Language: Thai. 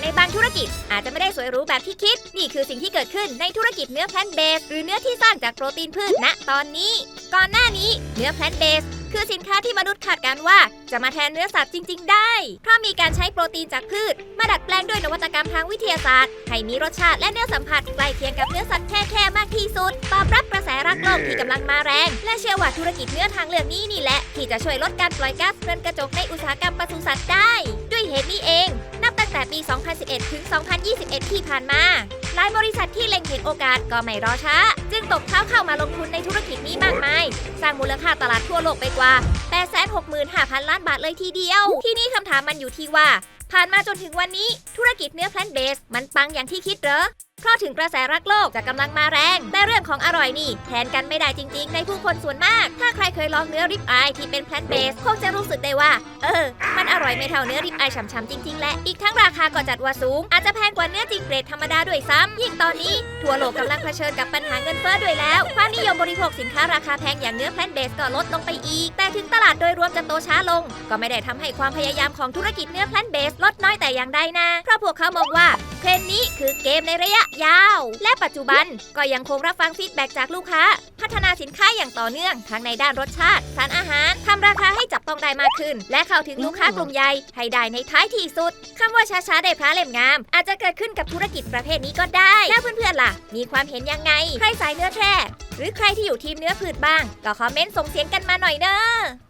ในบางธุรกิจ อาจจะไม่ได้สวยหรูแบบที่คิด นี่คือสิ่งที่เกิดขึ้นในธุรกิจเนื้อแพลนเบสหรือเนื้อที่สร้างจากโปรตีนพืชณตอนนี้ ก่อนหน้านี้เนื้อแพลนเบสคือสินค้าที่มนุษย์คาดการว่า จะมาแทนเนื้อสัตว์จริง ๆ ได้ เพราะมีการใช้โปรตีนจากพืช มาดัดแปลงด้วยนวัตกรรมทางวิทยาศาสตร์ ให้มีรสชาติและเนื้อสัมผัสใกล้เคียงกับเนื้อสัตว์แท้ๆมากที่สุด ตอบรับกระแสรักโลกที่กำลังมาแรง และเชื่อว่าธุรกิจเนื้อทางเลือกนี้นี่แหละ ที่จะช่วยลดการปล่อยก๊าซเรือนกระจกในอุตสาหกรรมปศุสัตว์ได้ ด้วยเหตุนี้เอง แต่ปี 2011 ถึง 2021 ที่ผ่านมาหลายบริษัทที่เล็งเห็นโอกาสก็ไม่รอช้า จึงตบเท้าเข้ามาลงทุนในธุรกิจนี้มากมาย สร้างมูลค่าตลาดทั่วโลกไปกว่า 865,000 ล้านบาทเลยทีเดียว ที่นี้คำถามมันอยู่ที่ว่า ผ่านมาจนถึงวันนี้ธุรกิจเนื้อแพลนเบส มันปังอย่างที่คิดเหรอเพราะถึงกระแสรักโลกจะกำลังมาแรง แต่เรื่องของอร่อยนี่แทนกันไม่ได้จริง ๆ ในผู้คนส่วนมาก ถ้าใครเคยลองเนื้อริบอายที่เป็นแพลนเบสคงจะรู้สึกได้ว่า เออ อร่อยไม่เท่าเนื้อริบอายฉ่ำๆจริงๆและ อีกทั้งราคาก็จัดว่าสูง อาจจะแพงกว่าเนื้อจริงเกรดธรรมดาด้วยซ้ำยิ่งตอนนี้ทั่วโลกกำลังเผชิญกับปัญหาเงินเฟ้อด้วยแล้วความนิยมบริโภคสินค้าราคาแพงอย่างเนื้อแพลนเบสก็ลดลงไปอีก แต่ถึงตลาดโดยรวมจะโตช้าลง ก็ไม่ได้ทำให้ความพยายามของธุรกิจเนื้อแพลนเบสลดน้อยแต่อย่างใดนะ เพราะพวกเขามองว่าเทรนนี้คือเกมในระยะยาว และปัจจุบันก็ยังคงรับฟังฟีดแบ็กจากลูกค้า พัฒนาสินค้าอย่างต่อเนื่อง ทั้งในด้านรสชาติ สารอาหารทำราคาให้จับ ได้มากขึ้น และเข้าถึงลูกค้ากลุ่มใหญ่ให้ได้ในท้ายที่สุดคำว่าช้าๆได้พระเล่มงาม อาจจะเกิดขึ้นกับธุรกิจประเภทนี้ก็ได้แล้วเพื่อนๆล่ะ มีความเห็นยังไงใครสายเนื้อแท้หรือใครที่อยู่ทีมเนื้อพืชบ้าง ก็คอมเมนต์ส่งเสียงกันมาหน่อยเนอะ